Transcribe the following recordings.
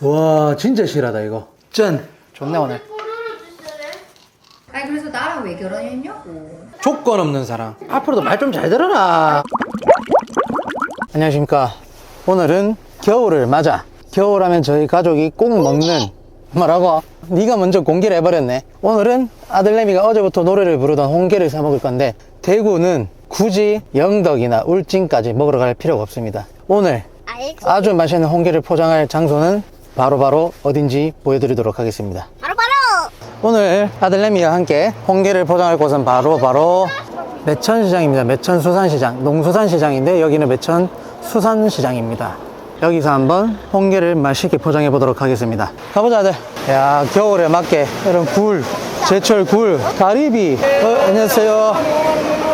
와 진짜 실하다 이거. 짠. 좋네 오늘. 아니 그래서 나랑 왜 결혼했냐고. 조건 없는 사랑 앞으로도 말 좀 잘 들어라. 안녕하십니까. 오늘은 겨울을 맞아. 겨울하면 저희 가족이 꼭 먹는 뭐라고? 네가 먼저 공개를 해버렸네. 오늘은 아들내미가 어제부터 노래를 부르던 홍게를 사 먹을 건데 대구는 굳이 영덕이나 울진까지 먹으러 갈 필요가 없습니다. 오늘 알겠어. 아주 맛있는 홍게를 포장할 장소는 바로 바로 어딘지 보여드리도록 하겠습니다 바로 바로. 오늘 아들내미와 함께 홍게를 포장할 곳은 바로 바로 매천시장입니다. 매천수산시장, 농수산시장인데 여기는 매천수산시장입니다. 여기서 한번 홍게를 맛있게 포장해 보도록 하겠습니다. 가보자 아들. 야 겨울에 맞게 이런 굴, 제철 굴, 가리비. 어, 안녕하세요.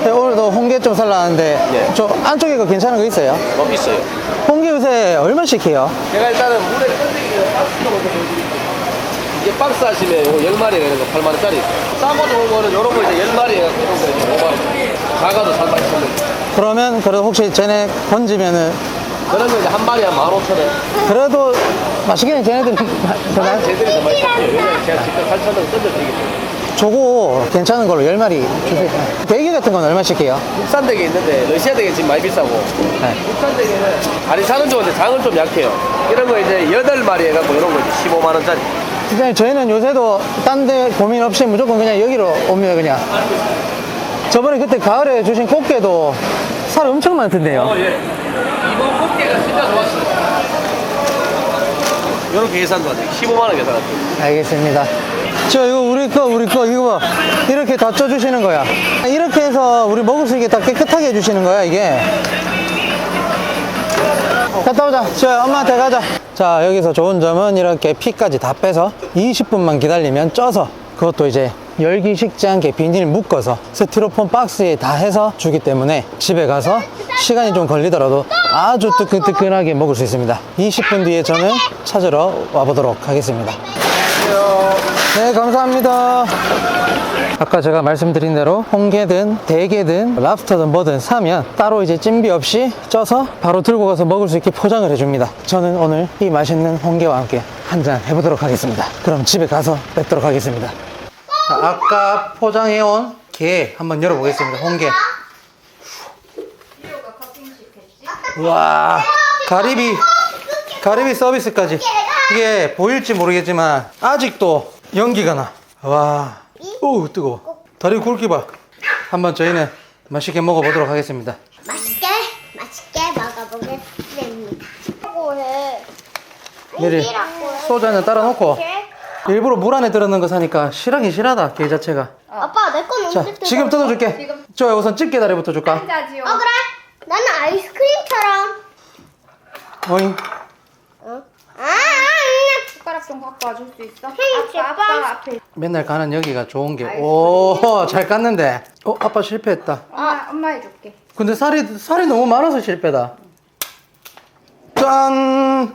네, 오늘도 홍게 좀 살라는데 저 안쪽에 거 괜찮은 거 있어요? 어, 있어요. 홍게 요새 얼마씩 해요? 제가 일단은 물에 이게 박스 하시면 이거 10마리 내는 거 8만원짜리 있어요. 싸고 좋은 거는 이런 거 이제 10마리 해갖고 이런 거 이제 5만원. 작아도 3만 2천원. 그러면 그래도 혹시 쟤네 건지면은 그런 거 이제 한 마리에 한 15,000원. 그래도 맛있게는 쟤네들 되나요? 제들이 더 많이. 왜냐면 제가 직접 8,000원 던져드리기 때문에. 저거 괜찮은 걸로 10마리 주세요. 대게 같은 건 얼마씩 해요? 국산 댁에 있는데 러시아 댁에 지금 많이 비싸고 네. 국산 댁에는 다리 사는 좋은데 장은 좀 약해요. 이런 거 이제 8마리 해갖고 이런 거 이제 15만 원짜리. 그냥 저희는 요새도 딴 데 고민 없이 무조건 그냥 여기로 옵니다, 그냥. 저번에 그때 가을에 주신 꽃게도 살 엄청 많던데요. 예. 이번 꽃게가 진짜 좋았어요. 이렇게 계산도 하세요. 15만 원 계산하세요. 알겠습니다. 저 이거 우리 거, 우리 거, 이거 봐. 이렇게 다 쪄주시는 거야. 이렇게 해서 우리 먹을 수 있게 다 깨끗하게 해주시는 거야, 이게. 갔다 오자. 저 엄마한테 가자. 자, 여기서 좋은 점은 이렇게 피까지 다 빼서 20분만 기다리면 쪄서 그것도 이제 열기 식지 않게 비닐 묶어서 스티로폼 박스에 다 해서 주기 때문에 집에 가서 시간이 좀 걸리더라도 아주 뜨끈뜨끈하게 먹을 수 있습니다. 20분 뒤에 저는 찾으러 와보도록 하겠습니다. 네, 감사합니다. 아까 제가 말씀드린 대로 홍게든 대게든 랍스터든 뭐든 사면 따로 이제 찜비 없이 쪄서 바로 들고 가서 먹을 수 있게 포장을 해줍니다. 저는 오늘 이 맛있는 홍게와 함께 한 잔 해보도록 하겠습니다. 그럼 집에 가서 뵙도록 하겠습니다. 자, 아까 포장해온 게 한번 열어보겠습니다. 홍게. 와 가리비 가리비 서비스까지 이게 보일지 모르겠지만 아직도 연기가 나 와 오 뜨거워 다리 굵기 봐 한번 저희는 맛있게 먹어보도록 하겠습니다 맛있게 맛있게 먹어보겠습니다. 라고 해. 미리 소주 한잔 따라 놓고 일부러 물 안에 들어있는 거 사니까 실하긴 실하다 게 자체가 아빠 내 건 자 언제 뜯어? 지금 뜯어줄게 저 우선 집게 다리부터 줄까. 어 그래. 나는 아이스크림처럼. 어잉 어? 좀 갖고 와줄 수 있어? 헤이, 아빠. 아빠 앞에. 맨날 가는 여기가 좋은 게 오 잘 깠는데 어 아빠 실패했다 엄마 엄마 해줄게. 근데 살이 살이 너무 많아서 실패다. 짠.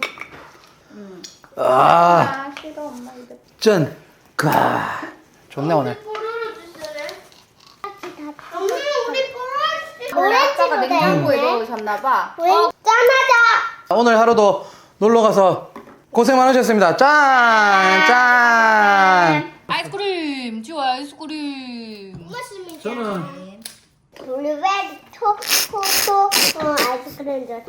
아, 아 싫어 엄마 이제. 짠. 가. 좋네 오늘. 엄마 우리 뽀로로 아빠가 냉장고에 되네. 넣으셨나봐. 왜 짠하자. 오늘 하루도 놀러 가서 고생 많으셨습니다. 짠. 짠. 아이스크림 지워 아이스크림. 저는 블루베리 초코토 어, 아이스크림 줬. 아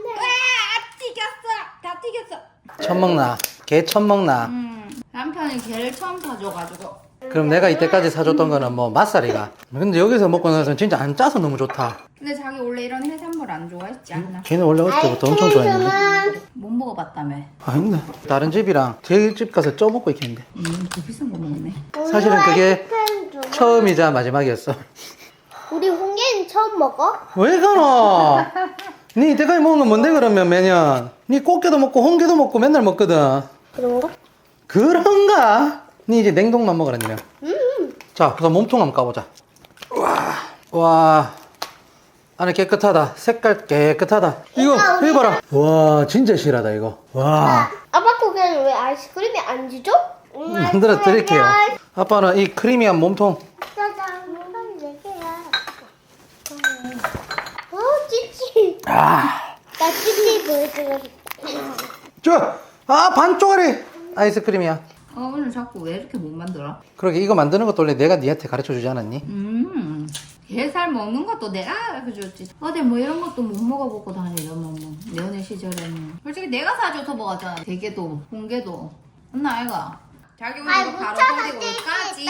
튀겼어. 다 튀겼어. 첫 먹나? 개첫 먹나? 음 남편이 걔를 처음 사줘가지고. 그럼 내가 이때까지 사줬던 거는 뭐 맛살이가. 근데 여기서 먹고 나서 진짜 안 짜서 너무 좋다. 근데 자기 원래 이런 해산물 안 좋아했지 않나? 걔는 원래 어릴 때부터 엄청 좋아했는데. 아이스크림은 못 먹어봤다며. 아닌데. 다른 집이랑 제집 가서 쪄 먹고 있겠는데. 음 더 비싼 거 먹네. 사실은 그게. 처음이자 마지막이었어. 우리 홍게는 처음 먹어? 왜 가노? 니 이때까지 먹은 건 뭔데 그러면 매년? 니 꽃게도 먹고 홍게도 먹고 맨날 먹거든. 그런가? 그런가? 니 이제 냉동만 먹으라 니는. 자, 그래서 몸통 한번 까보자. 와, 와, 안에 깨끗하다. 색깔 깨끗하다. 이거 이거 봐라. 와, 진짜 실하다 이거. 와, 아빠 거기에는 왜 아이스크림이 안 지죠? 만들어 드릴게요. 아빠는 이 크리미한 몸통. 짜잔, 이건 네 개야. 어, 찌찌. 아, 나 찌찌 보여주고. 저아 반쪽짜리 아이스크림이야 어, 오늘 자꾸 왜 이렇게 못 만들어? 그러게 이거 만드는 것도 원래 내가 니한테 가르쳐 주지 않았니? 음, 게살 먹는 것도 내가 가르쳐줬지. 어제 뭐 이런 것도 못 먹어보고 다니던 뭐, 뭐 연애 시절에는. 솔직히 내가 사줘서 먹었잖아. 대게도, 홍게도. 맞나, 아이가? 자기 오늘 아이, 이거 바로 버리고 까지.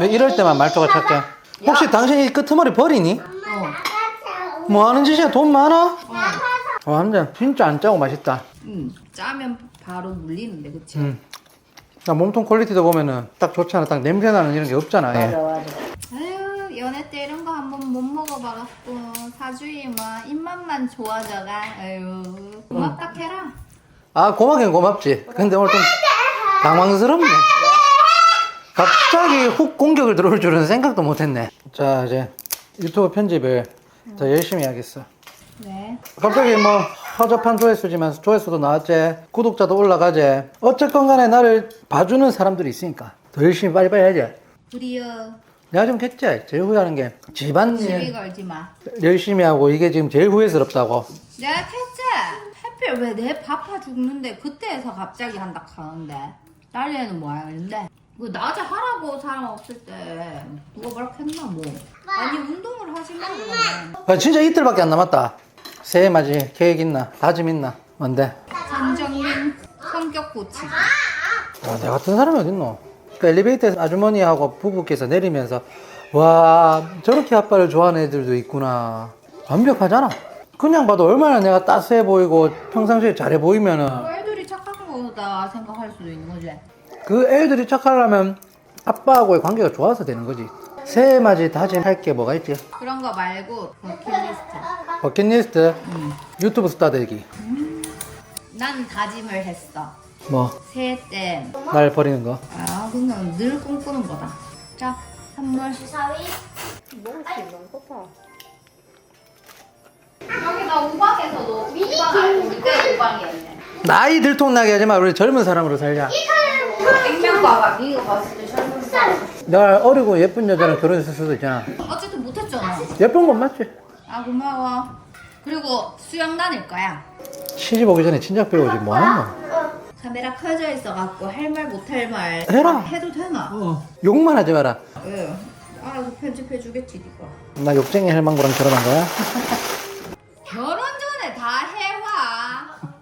왜 이럴 때만 말투가 착해? 혹시 당신이 끄트머리 버리니? 어, 뭐 하는 짓이야 돈 많아? 어 한잔 진짜 안 짜고 맛있다 음, 짜면 바로 물리는데, 그치? 음. 나 몸통 퀄리티도 보면은 딱 좋잖아 딱 냄새 나는 이런 게 없잖아 예. 맞아. 아유, 연애 때 이런 거 한번 못 먹어봐갖고 사주이 뭐 입맛만 좋아져가. 아유, 고맙다 캐라. 아 고맙긴 고맙지 근데 오늘 좀 당황스럽네 갑자기 훅 공격을 들어올 줄은 생각도 못했네 자 이제 유튜브 편집을 더 열심히 해야겠어 네. 갑자기 뭐 허접한 조회수지만 조회수도 나왔지 구독자도 올라가지 어쨌건 간에 나를 봐주는 사람들이 있으니까 더 열심히 빨리빨리 해야지 우리요. 내가 좀 했지? 제일 후회하는 게 집안 일 시비 걸지 마. 열심히 하고 이게 지금 제일 후회스럽다고. 내가 했지? 하필 왜내 바빠 죽는데 그때에서 갑자기 한다 하는데? 딸내는 뭐야 근데? 그 낮에 하라고 사람 없을 때 누가 뭐라 했나 뭐. 아니 운동을 하지 마 그러면. 아, 진짜 이틀밖에 안 남았다. 새해 맞이 계획 있나? 다짐 있나? 뭔데? 전정민 성격 고치기 아, 내 같은 사람이 어딨노 그 엘리베이터에서 아주머니하고 부부께서 내리면서 와 저렇게 아빠를 좋아하는 애들도 있구나. 완벽하잖아. 그냥 봐도 얼마나 내가 따스해 보이고 평상시에 잘해 보이면은. 애들이 착한 거다 생각할 수도 있는 거지. 그 애들이 착하려면 아빠하고의 관계가 좋아서 되는 거지. 새해 맞이 다짐할 게 뭐가 있지? 그런 거 말고 버킷리스트. 버킷리스트? 유튜브 스타 되기. 난 다짐을 했어 뭐날 새해 때 버리는 거 아, 그냥 늘 꿈꾸는 거다. 자, 선물. 사위. 여기 나 우방에서도 우방 알고 그때 우방이었네. 나이 들통나게 하지 마 우리 젊은 사람으로 살자 액면 봐봐. 이거 봤을 때 젊은 사람. 내가 어리고 예쁜 여자랑 결혼했을 수도 있잖아 어쨌든 못했잖아. 예쁜 건 맞지 아 고마워. 그리고 수영 다닐 거야. 시집 오기 전에 친작 배우지 뭐 하는 거 카메라 켜져 있어갖고 할 말 못 할 말 해라. 해도 되나? 욕만 하지 마라 왜? 알아서 편집해 주겠지 니가. 나 욕쟁이 할망구랑 결혼한 거야? 결혼 전에 다 해와.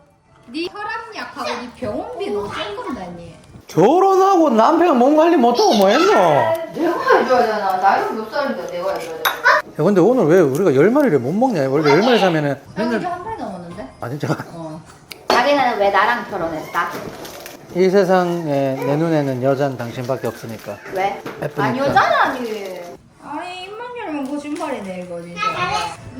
네 혈압 약하고 네 병원비 어쩔 건데 니. 결혼하고 남편 몸 관리 못하고 뭐 했노? 야 내가 해줘야 되나? 나이가 몇 살인데 내가 해줘야 돼? 근데 오늘 왜 우리가 열 마리를 못 먹냐 원래 열 마리 사면은 나 맨날 이제 한달 넘었는데? 아 진짜 어. 왜 나랑 결혼했다? 이 세상에 내 눈에는 여잔 당신밖에 없으니까 왜? 예쁘니까. 아니 여자라니. 아니 입만 열면 거짓말이네 이거 진짜.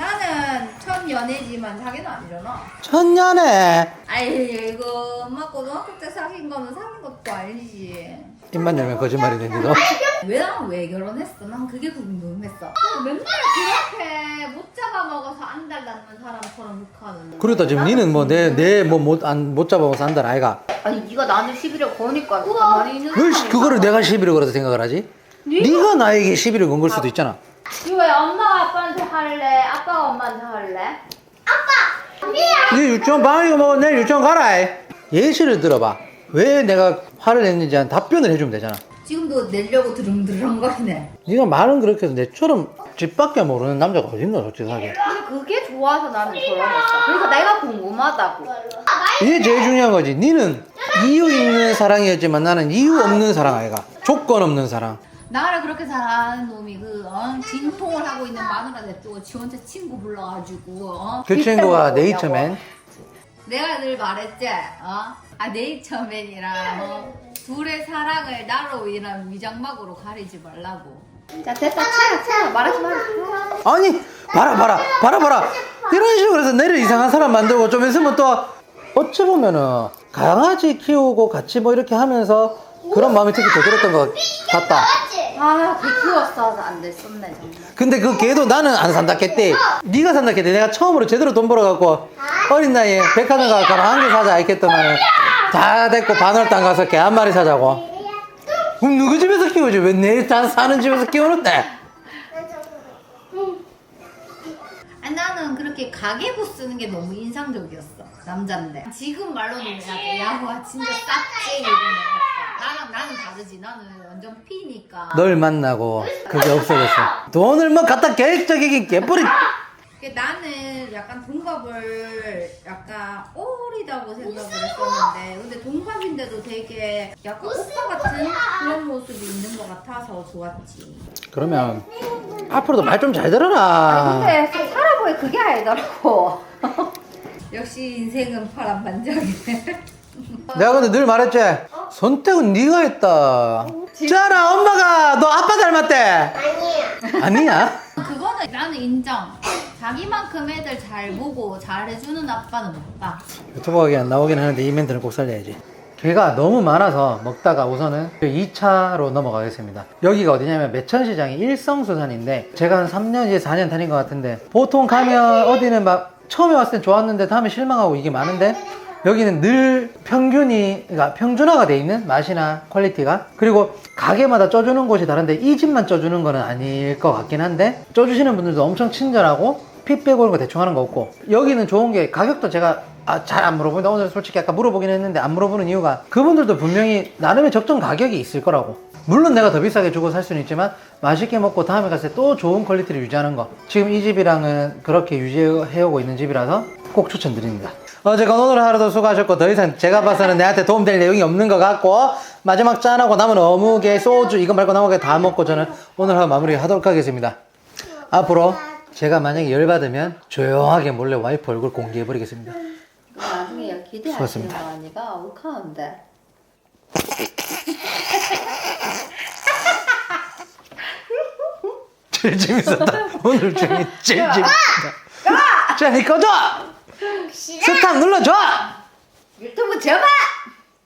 나는 첫 연애지만 자기는 아니잖아. 천년에 아이 이거 엄마 고등학교 때 사귄 거는 사귄 것도 아니지. 입만 열면 거짓말이 된지도 왜왜 결혼했어? 난 그게 궁금했어. 맨날 그렇게 못 잡아먹어서 안 달라는 사람처럼 욕하는데. 그러다 지금 니는 뭐 내 내 뭐 못 안 못 잡아서 한다 아이가 아니 네가 나한테 시비를 거니까 있는 왜 시- 그거를 내가 시비를 걸어서 생각을 하지? 네가 나에게 시비를 건 걸 수도 있잖아 왜 엄마가 아빠한테 할래? 아빠가 엄마한테 할래? 네 유치원 방학이고 뭐 내일 유치원 가라 이. 예시를 들어봐 왜 내가 화를 냈는지 한 답변을 해주면 되잖아 지금도 내려고 드릉드릉거리네. 네가 말은 그렇게 해서 내처럼 집 밖에 모르는 남자가 어딨나 솔직하게 근데 그게 좋아서 나는 결혼했어. 그래서 내가 궁금하다고. 이게 제일 중요한 거지 니는 이유 있는 사랑이었지만 나는 이유 없는 사랑 아이가 조건 없는 사랑 나를 그렇게 사랑하는 놈이 그 어? 진통을 하고 있는 마누라 냅두고 지 혼자 친구 불러가지고 어? 그 친구가 네이처맨 내가 늘 말했지 어? 아 네이처맨이랑 어? 둘의 사랑을 나로 인한 위장막으로 가리지 말라고 자 됐다 차야 차야 말하지 마 아니 봐라 봐라 봐라 봐라 이런 식으로 해서 내를 이상한 사람 만들고 좀 있으면 또 어찌 보면은 강아지 키우고 같이 뭐 이렇게 하면서 그런 마음이 특히 더 들었던 것 같다. 아개 키웠어서 안 됐었네 정말. 근데 그 개도 나는 안 산다 했대. 네가 산다 했대. 내가 처음으로 제대로 돈 벌어갖고 어린 나이에 백화점 가서 가방 한개 사자 했겠더만은 다 됐고 반월당 가서 개 한 마리 사자고. 그럼 누구 집에서 키우지? 왜내 사는 집에서 키우는데? 아, 나는 그렇게 가계부 쓰는 게 너무 인상적이었어 남잔데. 지금 말로는 해야 돼 야구가 진짜 싹쟁이 이거는 나랑 나는 다르지 나는 완전 피니까 널 만나고 그게 없어졌어. 돈을 뭐 갖다 계획적이긴 개뿌리. 그게 나는 약간 동갑을 약간 어리다고 생각을 했었는데 근데 동갑인데도 되게 약간 오빠 같은 그런 모습이 있는 것 같아서 좋았지 그러면 앞으로도 말 좀잘 아, 들어라. 근데 살아보니 그게 아니더라고 역시 인생은 파란 반짝이네 내가 근데 늘 말했지. 선택은 네가 했다. 짜라 엄마가 너 아빠 닮았대. 아니야. 아니야? 그거는 나는 인정 자기만큼 애들 잘 보고 잘해주는 아빠는 없다 유튜버에 안 나오긴 하는데 이 멘트는 꼭 살려야지. 개가 너무 많아서 먹다가 우선은 2차로 넘어가겠습니다. 여기가 어디냐면 매천시장이 일성수산인데 제가 한 3년 이제 4년 다닌 것 같은데 보통 가면 어디는 막 처음에 왔을 땐 좋았는데 다음에 실망하고 이게 많은데 여기는 늘 평균이 그러니까 평준화가 돼 있는 맛이나 퀄리티가 그리고 가게마다 쪄주는 곳이 다른데 이 집만 쪄주는 거는 아닐 것 같긴 한데 쪄주시는 분들도 엄청 친절하고 피 빼고 이런 거 대충 하는 거 없고. 여기는 좋은 게 가격도 제가 아, 잘 안 물어보는데 오늘 솔직히 아까 물어보긴 했는데 안 물어보는 이유가 그분들도 분명히 나름의 적정 가격이 있을 거라고. 물론 내가 더 비싸게 주고 살 수는 있지만 맛있게 먹고 다음에 갔을 때 또 좋은 퀄리티를 유지하는 거. 지금 이 집이랑은 그렇게 유지해오고 있는 집이라서 꼭 추천드립니다. 어쨌건 오늘 하루도 수고하셨고 더 이상 제가 봐서는 내한테 도움될 내용이 없는 것 같고 마지막 짠하고 남은 어묵에 소주 이거 말고 나머지 다 먹고 저는 오늘 하루 마무리 하도록 하겠습니다. 앞으로 제가 만약에 열받으면 조용하게 몰래 와이프 얼굴 공개해버리겠습니다. 나중에 기대하시는. 거 아니가 욱하는데 제일 재밌었다. 오늘 중에 제일 재밌었다. 자, 니 꺼져! 스탑 눌러줘! 유튜브 접어!